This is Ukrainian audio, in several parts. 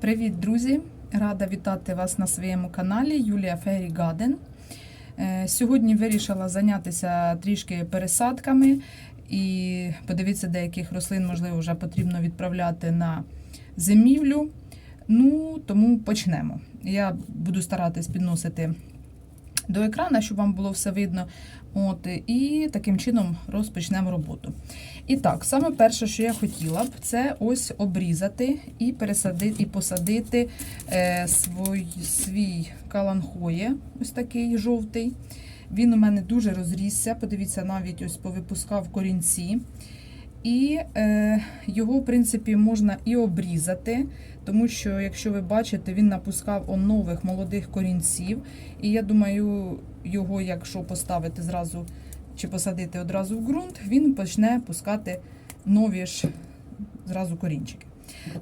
Привіт, друзі! Рада вітати вас на своєму каналі Юлія Фері Гаден. Е, Сьогодні вирішила зайнятися трішки пересадками і подивитися, деяких рослин, можливо, вже потрібно відправляти на зимівлю. Ну, тому почнемо. Я буду старатись підносити до екрана, щоб вам було все видно. От, і таким чином розпочнемо роботу. І так, саме перше, що я хотіла б, це ось обрізати і пересадити, і посадити е, свій, свій каланхоє, ось такий жовтий. Він у мене дуже розрісся. Подивіться, навіть ось повипускав корінці. І е, його, в принципі, можна і обрізати, тому що, якщо ви бачите, він напускав нових молодих корінців. І я думаю, його, якщо поставити зразу чи посадити одразу в ґрунт, він почне пускати нові ж зразу корінчики.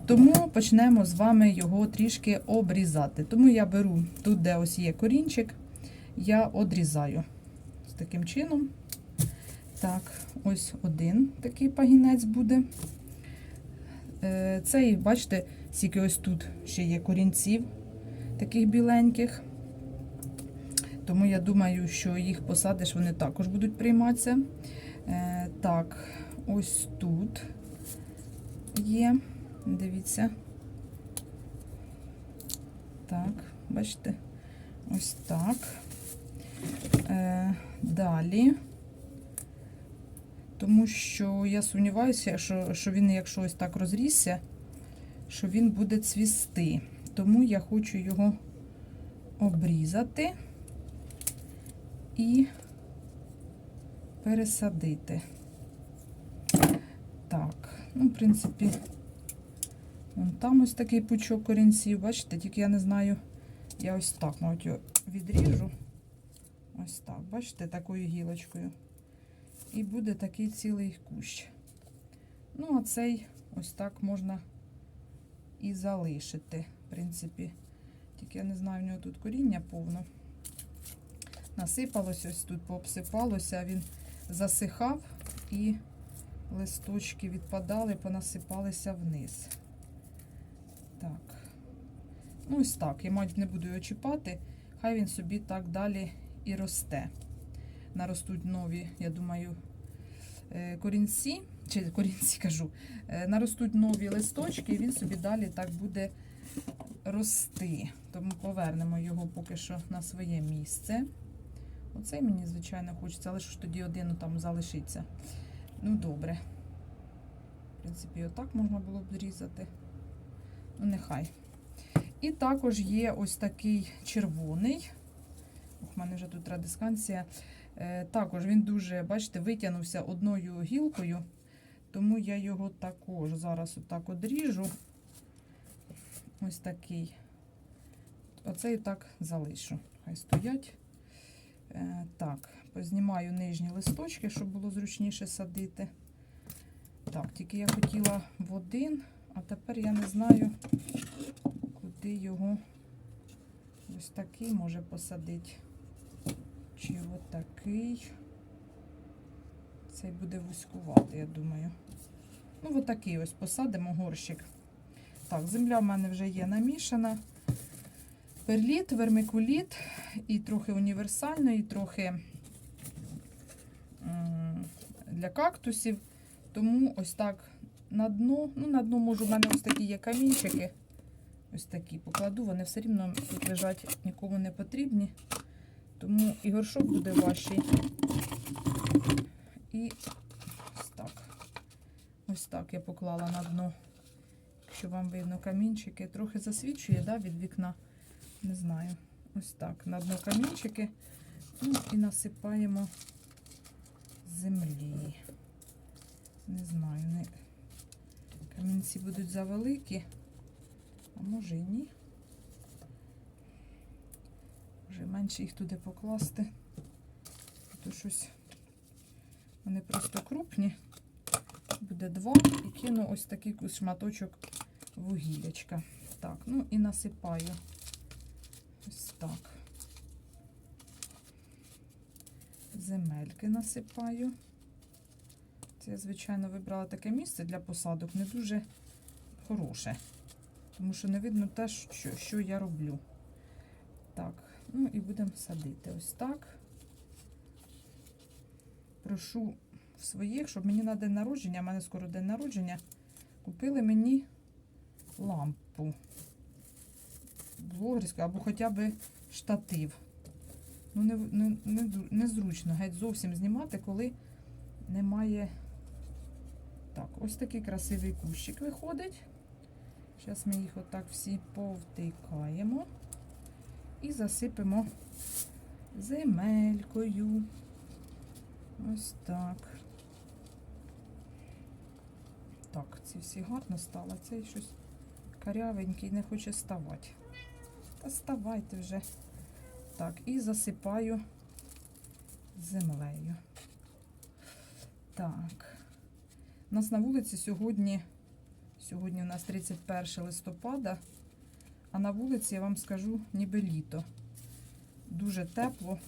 Тому почнемо з вами його трішки обрізати. Тому я беру тут, де ось є корінчик, я одрізаю з таким чином. Так, ось один такий пагінець буде. Е, Цей, бачите, скільки ось тут ще є корінців таких біленьких. Тому я думаю, що їх посадиш, вони також будуть прийматися. Е, Так, ось тут є. Дивіться. Так, бачите? Ось так. Е, Далі. Тому що я сумніваюся, що, що він, якщо ось так розрісся, що він буде цвісти. Тому я хочу його обрізати і пересадити. Так, ну, в принципі, вон там ось такий пучок корінців, бачите, тільки я не знаю, я ось так, мабуть, його відріжу. Ось так, бачите, такою гілочкою. І буде такий цілий кущ. Ну, а цей ось так можна і залишити, в принципі. Тільки я не знаю, в нього тут коріння повно. Насипалось ось тут, пообсипалося, він засихав і листочки відпадали, понасипалися вниз. Так. Ну, ось так. Я, мабуть, не буду його чіпати. Хай він собі так далі і росте. Наростуть нові, я думаю, е, корінці, чи корінці кажу, е, наростуть нові листочки, і він собі далі так буде рости. Тому повернемо його поки що на своє місце. Оцей мені, звичайно, хочеться, але що ж тоді один там залишиться. Ну, добре. В принципі, отак можна було б зрізати. Ну, нехай. І також є ось такий червоний. В мене вже тут радисканція. Е, також він дуже, бачите, витягнувся одною гілкою, тому я його також зараз отак одріжу. Ось такий. Оцей так залишу. Хай стоять. Е, так, познімаю нижні листочки, щоб було зручніше садити. Так, тільки я хотіла в один, а тепер я не знаю, куди його ось такий може посадити. Чи отакий. Цей буде вузькувати, я думаю. Ну, отакий ось посадимо горщик. Так, земля в мене вже є намішана. Перліт, вермикуліт, і трохи універсально, і трохи для кактусів. Тому ось так на дно. Ну, на дно можу, в мене ось такі є камінчики. Ось такі покладу, вони все рівно тут лежать, нікому не потрібні. Тому і горшок буде важчий. І ось так. Ось так я поклала на дно. Якщо вам видно камінчики, трохи засвічує да, від вікна. Не знаю. Ось так. На дно камінчики. Ну, і насипаємо землі. Не знаю, не... камінці будуть завеликі, а може і ні. Вже менше їх туди покласти. То щось вони просто крупні. Буде два і кину ось такий шматочок вугілячка. Так, ну і насипаю. Ось так. Земельки насипаю. Це я, звичайно, вибрала таке місце для посадок, не дуже хороше. тому що не видно те, що, що я роблю. Так, ну і будемо садити ось так. Прошу в своїх, щоб мені на день народження, в мене скоро день народження, купили мені лампу блогерську або хоча б штатив. Ну, не, не, не, незручно геть зовсім знімати, коли немає. Так, ось такий красивий кущик виходить. Зараз ми їх отак всі повтикаємо і засипемо земелькою. Ось так. Так, ці всі гарно стало. Цей щось карявенький не хоче ставати. Та ставайте вже. Так, і засипаю землею. Так. У нас на вулиці сьогодні, сьогодні у нас 31 листопада, а на вулиці я вам скажу ніби літо. Дуже тепло,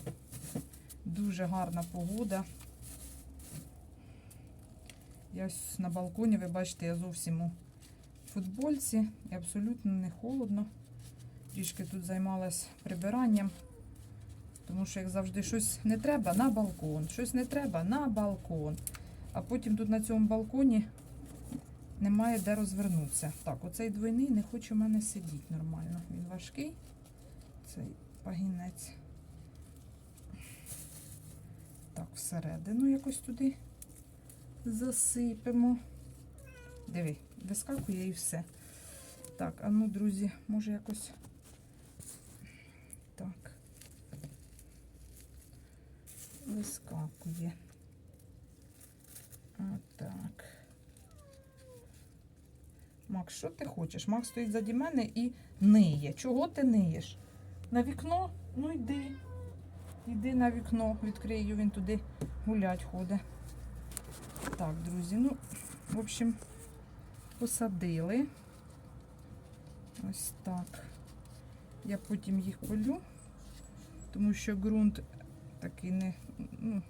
дуже гарна погода. Я ось на балконі, ви бачите, я зовсім у футбольці і абсолютно не холодно. Трішки тут займалась прибиранням, тому що, як завжди, щось не треба на балкон, щось не треба на балкон. А потім тут на цьому балконі немає де розвернутися. Так, оцей двойний не хоче в мене сидіти нормально. Він важкий, цей пагінець. Так, всередину якось туди засипемо. Диви, вискакує і все. Так, а ну, друзі, може якось. Так. Вискакує. Отак. Макс, що ти хочеш? Макс стоїть заді мене і ниє. Чого ти ниєш? На вікно? Ну йди. Йди на вікно, відкрию, він туди гулять ходить. Так, друзі, ну, в общем, посадили. Ось так. Я потім їх полю, тому що ґрунт такий не, ну,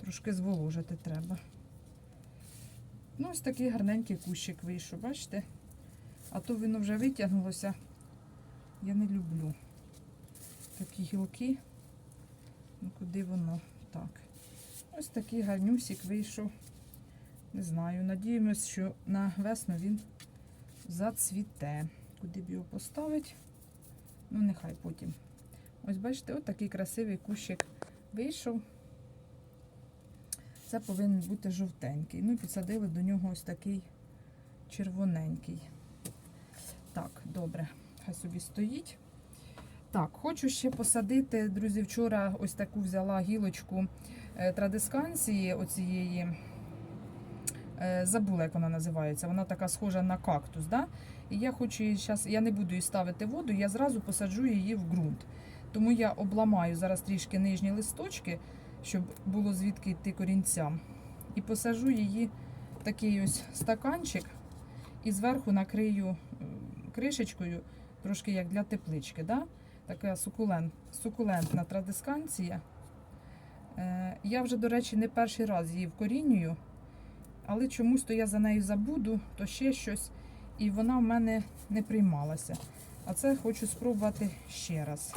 трошки зволожити треба. Ну, ось такий гарненький кущик вийшов, бачите? А то воно вже витягнулося. Я не люблю такі гілки. Ну, куди воно? Так. Ось такий гарнюсик вийшов. Не знаю. Надіємось, що на весну він зацвіте. Куди б його поставити? Ну, нехай потім. Ось бачите, от такий красивий кущик вийшов. Це повинен бути жовтенький. Ну, і підсадили до нього ось такий червоненький. Так, добре, хай собі стоїть. Так, хочу ще посадити, друзі, вчора ось таку взяла гілочку е, традисканції, оцієї, е, забула, як вона називається. Вона така схожа на кактус. Да? І я хочу її зараз, я не буду її ставити воду, я зразу посаджу її в ґрунт. Тому я обламаю зараз трішки нижні листочки, щоб було звідки йти корінцям. І посаджу її в такий ось стаканчик і зверху накрию кришечкою, трошки як для теплички. Да? Така сукулент, сукулентна традисканція. Е, я вже, до речі, не перший раз її вкорінюю, але чомусь то я за нею забуду, то ще щось, і вона в мене не приймалася. А це хочу спробувати ще раз.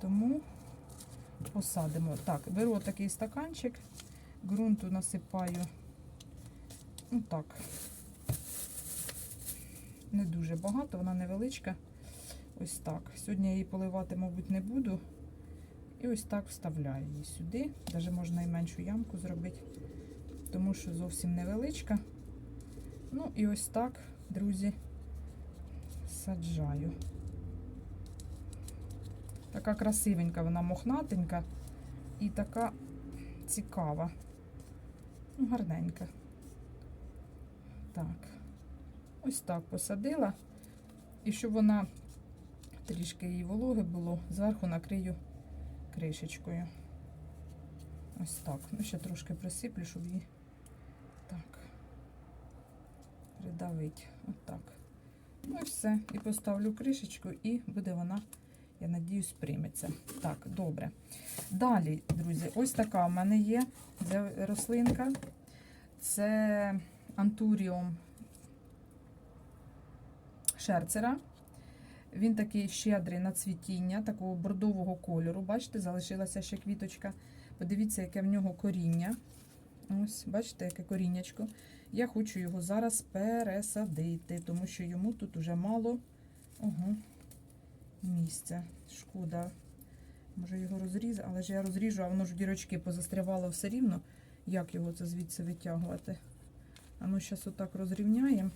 Тому посадимо. Так, беру такий стаканчик, ґрунту насипаю. Ну так, не дуже багато, вона невеличка. Ось так. Сьогодні я її поливати, мабуть, не буду. І ось так вставляю її сюди. Навіть можна і меншу ямку зробити, тому що зовсім невеличка. Ну і ось так, друзі, саджаю. Така красивенька, вона мохнатенька і така цікава. Ну, гарненька. Так. Ось так посадила. І щоб вона трішки її вологи було, зверху накрию кришечкою. Ось так. Ну, ще трошки присиплю, щоб її так придавити. Отак. Ну і все. І поставлю кришечку, і буде вона, я надіюсь, прийметься. Так, добре. Далі, друзі, ось така в мене є рослинка. Це антуріум шерцера. Він такий щедрий на цвітіння, такого бордового кольору. Бачите, залишилася ще квіточка. Подивіться, яке в нього коріння. Ось, бачите, яке коріннячко. Я хочу його зараз пересадити, тому що йому тут уже мало ого, місця. Шкода. Може його розрізати, але ж я розріжу, а воно ж дірочки позастрявало все рівно. Як його це звідси витягувати? А ну, зараз отак розрівняємо.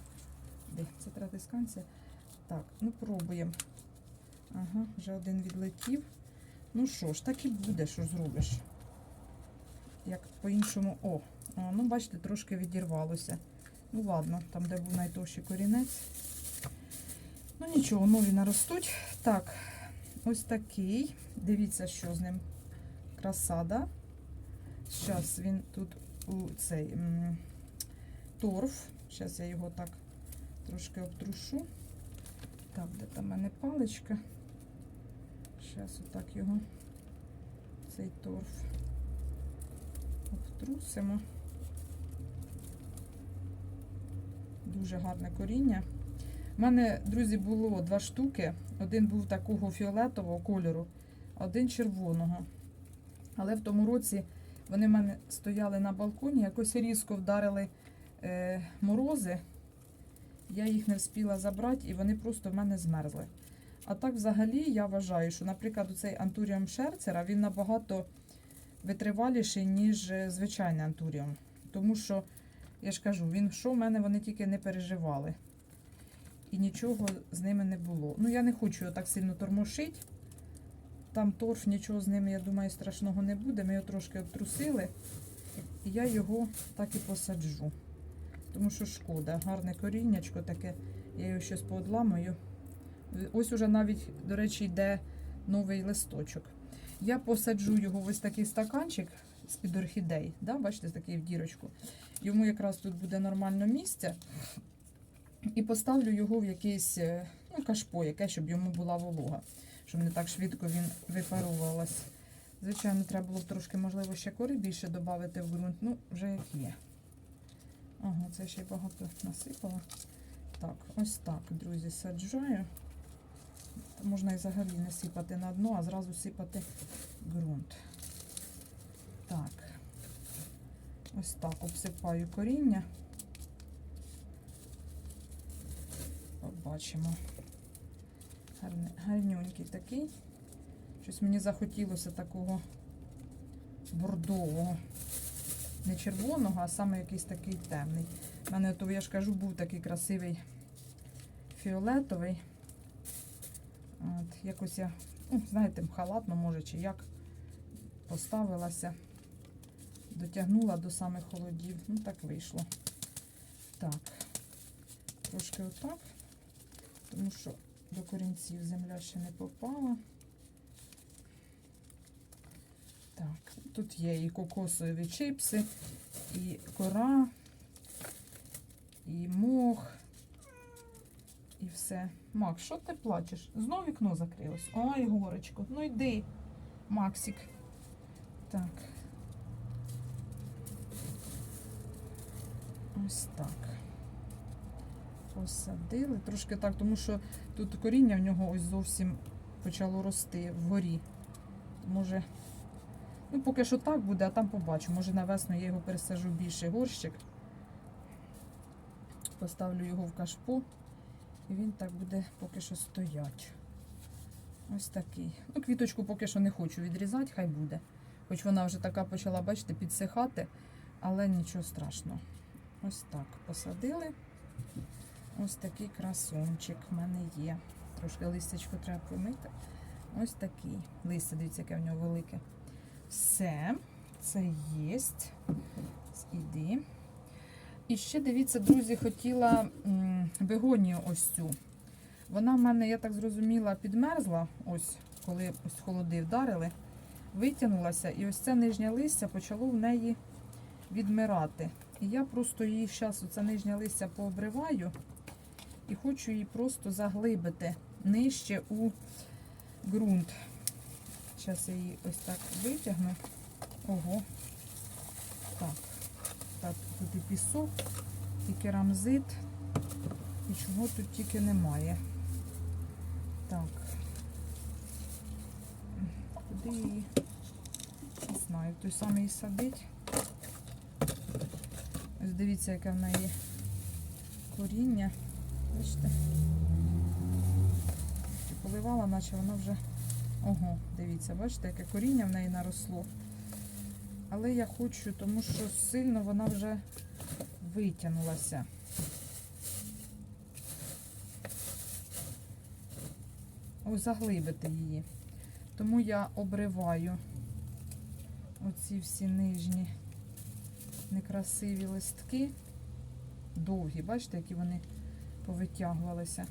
Де? Це треба тисканція. Так, ну пробуємо. Ага, вже один відлетів. Ну що ж, так і буде, що зробиш. Як по-іншому. О, ну бачите, трошки відірвалося. Ну ладно, там, де був найтовщий корінець. Ну нічого, нові наростуть. Так, ось такий. Дивіться, що з ним. Краса, да? Зараз він тут у цей торф. Зараз я його так трошки обтрушу. Так, де там в мене паличка? Зараз отак його, цей торф обтрусимо. Дуже гарне коріння. У мене, друзі, було два штуки. Один був такого фіолетового кольору, один червоного. Але в тому році вони в мене стояли на балконі, якось різко вдарили е, морози. Я їх не встигла забрати, і вони просто в мене змерзли. А так, взагалі, я вважаю, що, наприклад, цей антуріум шерцера він набагато витриваліший, ніж е, звичайний антуріум. Тому що, я ж кажу, він що в мене вони тільки не переживали. І нічого з ними не було. Ну, я не хочу його так сильно тормошити. Там торф, нічого з ними, я думаю, страшного не буде. Ми його трошки обтрусили. І я його так і посаджу. Тому що шкода, гарне коріннячко таке, я його щось поодламаю. Ось уже навіть, до речі, йде новий листочок. Я посаджу його в ось такий стаканчик з-під орхідей. Да? Бачите, такий в дірочку. Йому якраз тут буде нормально місце. І поставлю його в якийсь е, ну, кашпо, яке, щоб йому була волога, щоб не так швидко він випарувалась. Звичайно, треба було трошки, можливо, ще кори більше додати в ґрунт. Ну, вже як є. Ага, це ще й багато насипала. Так, ось так, друзі, саджаю. Можна і взагалі не сипати на дно, а зразу сипати ґрунт. Так, ось так обсипаю коріння. Побачимо. Гарне, гарнюнький такий. Щось мені захотілося такого бордового. Не червоного, а саме якийсь такий темний. У мене, то я ж кажу, був такий красивий фіолетовий. От, якось я, ну, знаєте, халатно, може, чи як поставилася, дотягнула до самих холодів. Ну, так вийшло. Так, трошки отак, тому що до корінців земля ще не попала. Так, тут є і кокосові чипси, і кора, і мох, і все. Макс, що ти плачеш? Знов вікно закрилось. Ой, горочко, ну йди, Максик. Так. Ось так. Посадили. Трошки так, тому що тут коріння в нього ось зовсім почало рости вгорі. Може. Ну, поки що так буде, а там побачу. Може на весну я його пересажу більший горщик. Поставлю його в кашпо. І він так буде поки що стоять. Ось такий. Ну, квіточку поки що не хочу відрізати, хай буде. Хоч вона вже така почала, бачите, підсихати, але нічого страшного. Ось так посадили. Ось такий красунчик в мене є. Трошки листячко треба помити. Ось такий. Листя, дивіться, яке в нього велике. Все, це є. Іди. І ще дивіться, друзі, хотіла бегонію ось цю. Вона в мене, я так зрозуміла, підмерзла, ось коли ось холоди вдарили, витягнулася, і ось це нижнє листя почало в неї відмирати. І я просто її зараз, оце нижнє листя пообриваю і хочу її просто заглибити нижче у ґрунт. Зараз я її ось так витягну. Ого. Так. Так, тут і пісок, і керамзит. І чого тут тільки немає. Так. Куди її? Не знаю, той самий садить. Ось дивіться, яке в неї коріння. Бачите? Поливала, наче воно вже. Ого, дивіться, бачите, яке коріння в неї наросло. Але я хочу, тому що сильно вона вже витягнулася. Ось заглибити її. Тому я обриваю оці всі нижні некрасиві листки. Довгі, бачите, які вони повитягувалися.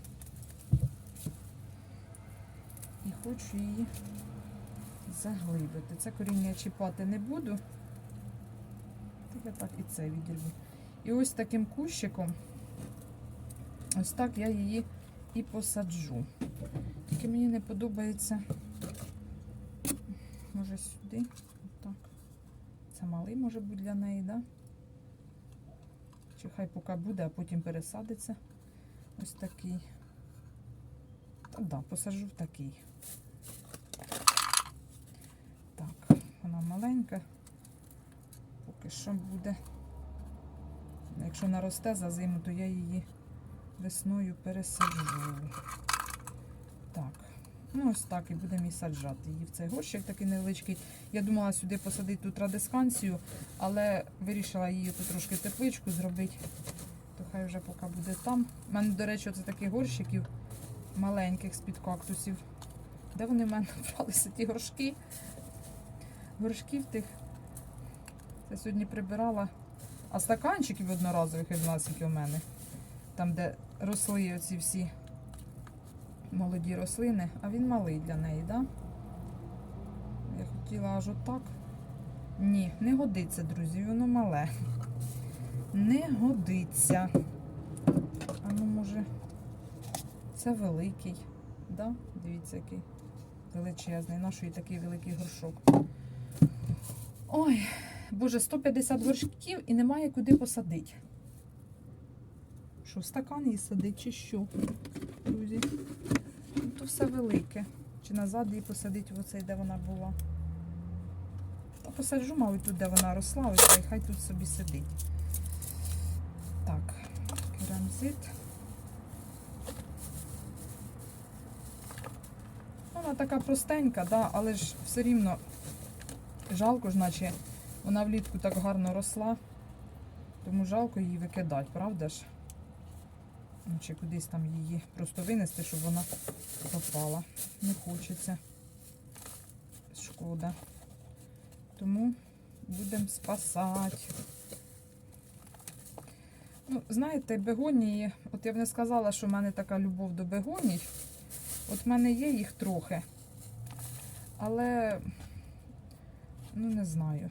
І хочу її заглибити. Це коріння чіпати не буду. Так я так і це відірву. І ось таким кущиком, ось так я її і посаджу. Тільки мені не подобається. Може сюди. Так. Це малий може бути для неї, да? Чи хай поки буде, а потім пересадиться. Ось такий. Та да, посаджу в такий. Так, вона маленька. Поки що буде. Якщо наросте за зиму, то я її весною пересаджу. Так. Ну, ось так і будемо і саджати її в цей горщик такий невеличкий. Я думала сюди посадити тут радисканцію, але вирішила її тут трошки тепличку зробити. То хай вже поки буде там. У мене, до речі, це таких горщиків маленьких з-під кактусів. Де вони в мене бралися? Ті горшки. Горшків тих. Я сьогодні прибирала. А стаканчиків одноразових я знала, скільки у мене. Там, де росли оці всі молоді рослини, а він малий для неї, так? Да? Я хотіла аж отак. Ні, не годиться, друзі, воно мале. Не годиться. А ну, може, це великий. Да? Дивіться, який величезний. Нашої такий великий горшок. Ой, боже, 150 горшків і немає куди посадити. Що, стакан її садить, чи що, друзі? Ну, то все велике. Чи назад її посадити в оцей, де вона була. Та посаджу, мабуть, тут, де вона росла, ось й хай тут собі сидить. Так. Вона така простенька, да, але ж все рівно жалко наче вона влітку так гарно росла, тому жалко її викидати, правда ж? Ну, Чи кудись там її просто винести, щоб вона пропала. Не хочеться. Шкода. Тому будемо спасати. Ну, знаєте, бегонії, от я б не сказала, що в мене така любов до бегоній. От в мене є їх трохи. Але, ну не знаю.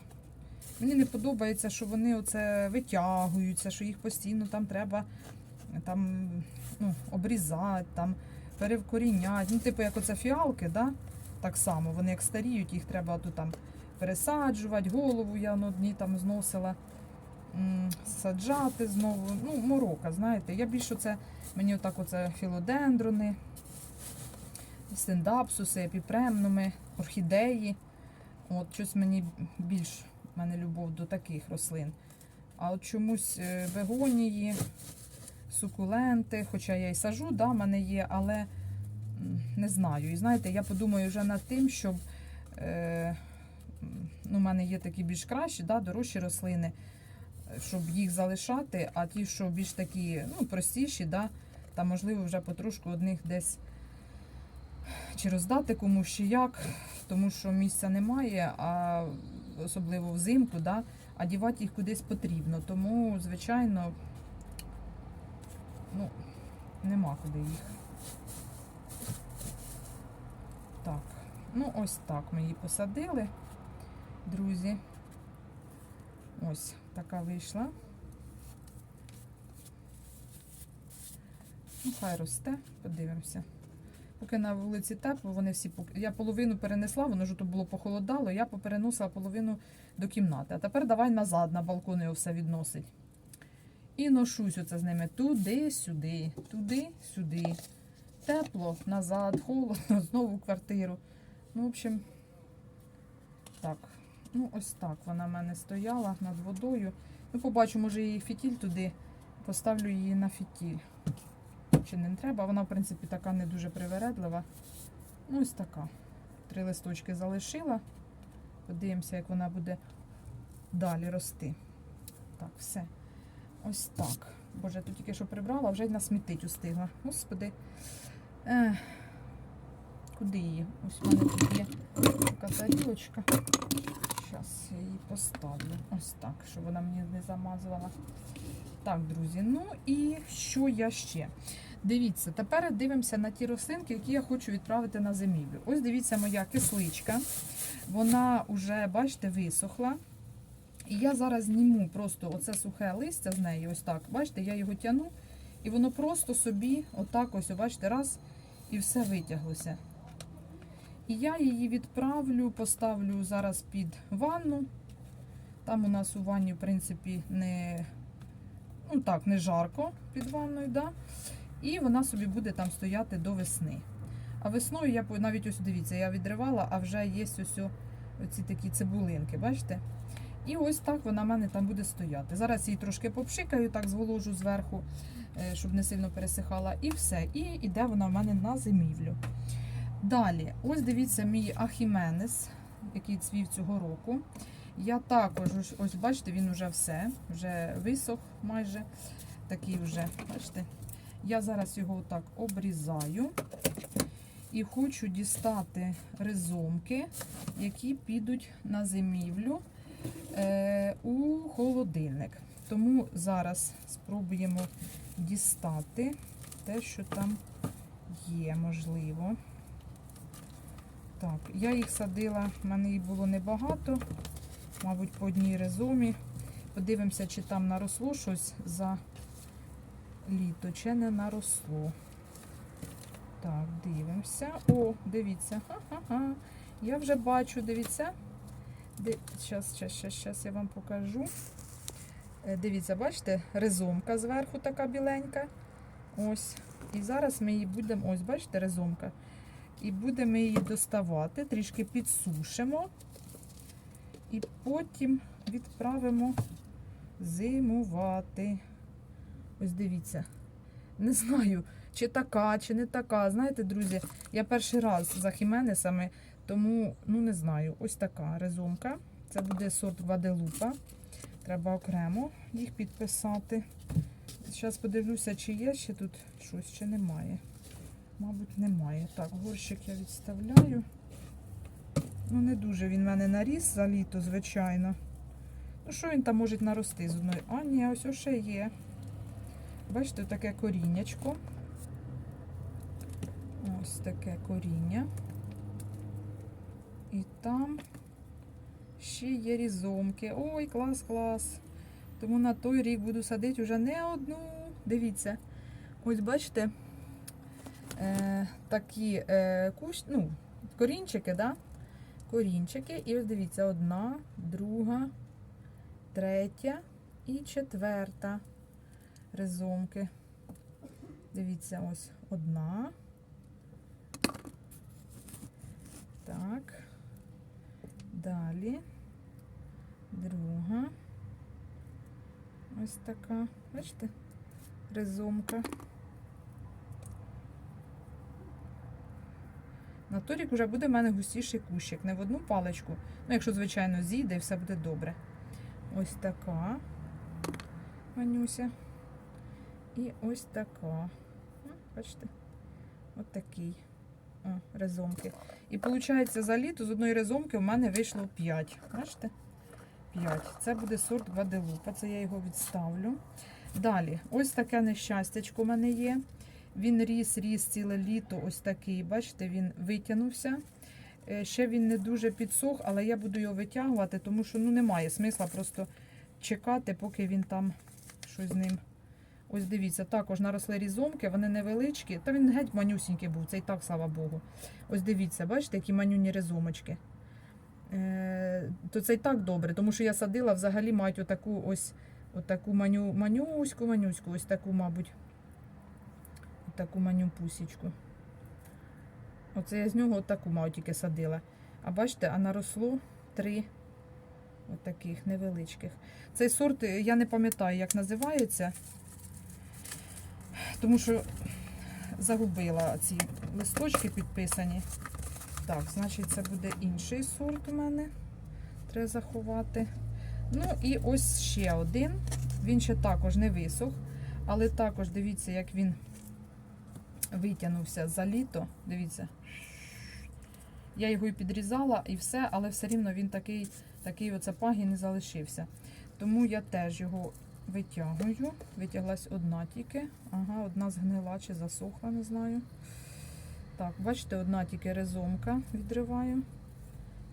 Мені не подобається, що вони оце витягуються, що їх постійно там треба там, ну, обрізати, там, перевкоріняти. Ну, типу, як оце фіалки, да? так само, вони як старіють, їх треба тут там пересаджувати, голову я на дні там зносила, саджати знову. Ну, морока, знаєте. Я більше це, мені отак оце філодендрони, стендапсуси, епіпремнуми, орхідеї. От щось мені більш в мене любов до таких рослин. А от чомусь е, бегонії, сукуленти, хоча я і сажу, да, в мене є, але не знаю. І знаєте, я подумаю вже над тим, щоб е, ну, в мене є такі більш кращі, да, дорожчі рослини, е, щоб їх залишати, а ті, що більш такі ну, простіші, да, та можливо вже потрошку одних десь чи роздати комусь, чи як, тому що місця немає, а особливо взимку, да, а дівати їх кудись потрібно. Тому, звичайно, ну, нема куди їх. Так, ну ось так ми її посадили, друзі. Ось така вийшла. Ну, хай росте, подивимося. Поки на вулиці тепло, вони всі я половину перенесла, воно ж то було похолодало, я попереносила половину до кімнати. А тепер давай назад на балкон його все відносить. І ношусь оце з ними туди-сюди, туди-сюди. Тепло, назад, холодно, знову в квартиру. Ну, в общем, так. Ну, ось так вона в мене стояла над водою. Ну, побачу, може, її фітіль туди. Поставлю її на фітіль. Чи не треба? Вона, в принципі, така не дуже привередлива. Ну, ось така. Три листочки залишила. Подивимося, як вона буде далі рости. Так, все. Ось так. Боже, тут тільки що прибрала, вже й насмітить устигла. Господи. Ех. Куди її? Ось в мене тут є така тарілочка. Зараз я її поставлю. Ось так, щоб вона мені не замазувала. Так, друзі, ну і що я ще? Дивіться, тепер дивимося на ті рослинки, які я хочу відправити на зимівлю. Ось дивіться, моя кисличка. Вона вже, бачите, висохла. І я зараз зніму просто оце сухе листя з неї, ось так. Бачите, я його тяну, і воно просто собі, отак ось, бачите, раз, і все витяглося. І я її відправлю, поставлю зараз під ванну. Там у нас у ванні, в принципі, не, ну так, не жарко під ванною, да? і вона собі буде там стояти до весни. А весною я навіть ось дивіться, я відривала, а вже є ось оці такі цибулинки, бачите? І ось так вона в мене там буде стояти. Зараз її трошки попшикаю, так зволожу зверху, е, щоб не сильно пересихала, і все. І йде вона в мене на зимівлю. Далі, ось дивіться, мій ахіменес, який цвів цього року. Я також, ось- бачите, він вже все, вже висох майже. Такий вже, бачите. Я зараз його отак обрізаю і хочу дістати ризомки, які підуть на зимівлю е, у холодильник. Тому зараз спробуємо дістати те, що там є, можливо. Так, я їх садила, в мене їх було небагато, мабуть, по одній резомі. Подивимося, чи там наросло щось за літо, чи не наросло. Так, дивимося. О, дивіться. Ха-ха-ха. Я вже бачу, дивіться. Зараз, зараз, зараз я вам покажу. Е, Дивіться, бачите, резомка зверху така біленька. Ось. І зараз ми її будемо, ось, бачите, резомка. І будемо її доставати, трішки підсушимо. І потім відправимо зимувати. Ось дивіться. Не знаю, чи така, чи не така. Знаєте, друзі, я перший раз за хіменесами, тому ну не знаю. Ось така резомка. Це буде сорт Гваделупа. Треба окремо їх підписати. Зараз подивлюся, чи є ще тут щось, чи немає. Мабуть, немає. Так, горщик я відставляю. Ну, не дуже він в мене наріс за літо, звичайно. Ну, що він там може нарости з одної? А, ні, ось ось ще є. Бачите, таке коріннячко. Ось таке коріння. І там ще є різомки. Ой, клас, клас. Тому на той рік буду садити вже не одну. Дивіться. Ось бачите, е, такі е, кущ, ну, корінчики, да? Корінчики. І ось дивіться, одна, друга, третя і четверта ризомки. Дивіться, ось одна. Так. Далі. Друга. Ось така. Бачите? Ризомка. На торік вже буде в мене густіший кущик. Не в одну паличку. Ну, якщо, звичайно, зійде і все буде добре. Ось така. Манюся. І ось така. Бачите? Ось такий. О, резомки. І виходить, за літо з одної резомки в мене вийшло 5. Бачите? 5. Це буде сорт Гваделупа. Це я його відставлю. Далі, ось таке нещастячко в мене є. Він ріс, ріс ціле літо, ось такий. Бачите, він витягнувся. Е, Ще він не дуже підсох, але я буду його витягувати, тому що ну, немає смисла просто чекати, поки він там щось з ним. Ось дивіться, також наросли різомки, вони невеличкі. Та він геть манюсінький був, це і так, слава Богу. Ось дивіться, бачите, які манюні різомочки. Е, то це і так добре, тому що я садила, взагалі мають отаку ось Отаку маню, манюську, манюську, ось таку, мабуть. Таку маню пусічку. Оце я з нього отаку мав тільки садила. А бачите, а наросло три отаких невеличких. Цей сорт е, я не пам'ятаю, як називається, тому що загубила ці листочки підписані. Так, значить, це буде інший сорт у мене. Треба заховати. Ну і ось ще один. Він ще також не висох, але також дивіться, як він витягнувся за літо. Дивіться. Я його і підрізала і все, але все рівно він такий, такий оце пагін не залишився. Тому я теж його витягую. Витяглась одна тільки. Ага, одна згнила чи засохла, не знаю. Так, бачите, одна тільки резомка відриваю.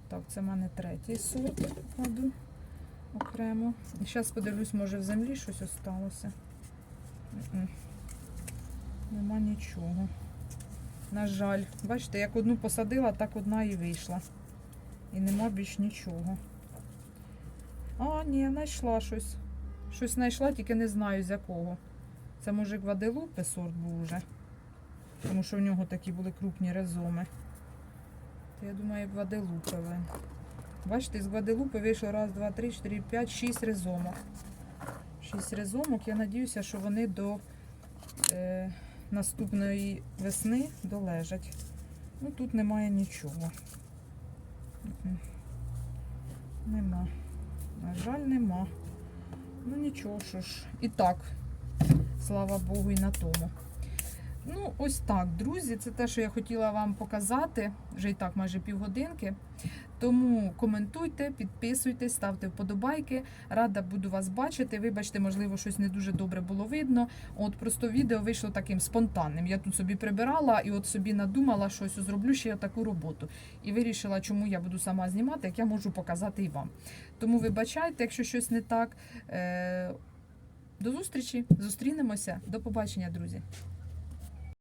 Так, це в мене третій сорт кладу окремо. І зараз подивлюсь, може в землі щось осталося. Нема нічого. На жаль, бачите, як одну посадила, так одна і вийшла. І нема більш нічого. А, ні, знайшла щось. Щось знайшла, тільки не знаю з якого. Це може Гваделупе сорт був уже. Тому що в нього такі були крупні резоми. То я думаю, Гваделупе. Бачите, з Гваделупи вийшло раз, два, три, чотири, п'ять, шість резомок. Шість резомок. Я надіюся, що вони до е, наступної весни долежать. Ну тут немає нічого. Нема. На жаль, нема. Ну нічого, що ж. І так, слава Богу, і на тому. Ну, ось так, друзі, це те, що я хотіла вам показати. Вже і так майже півгодинки. Тому коментуйте, підписуйтесь, ставте вподобайки. Рада буду вас бачити. Вибачте, можливо, щось не дуже добре було видно. От просто відео вийшло таким спонтанним. Я тут собі прибирала і от собі надумала щось зроблю ще я таку роботу. І вирішила, чому я буду сама знімати, як я можу показати і вам. Тому вибачайте, якщо щось не так. Е- До зустрічі, зустрінемося. До побачення, друзі.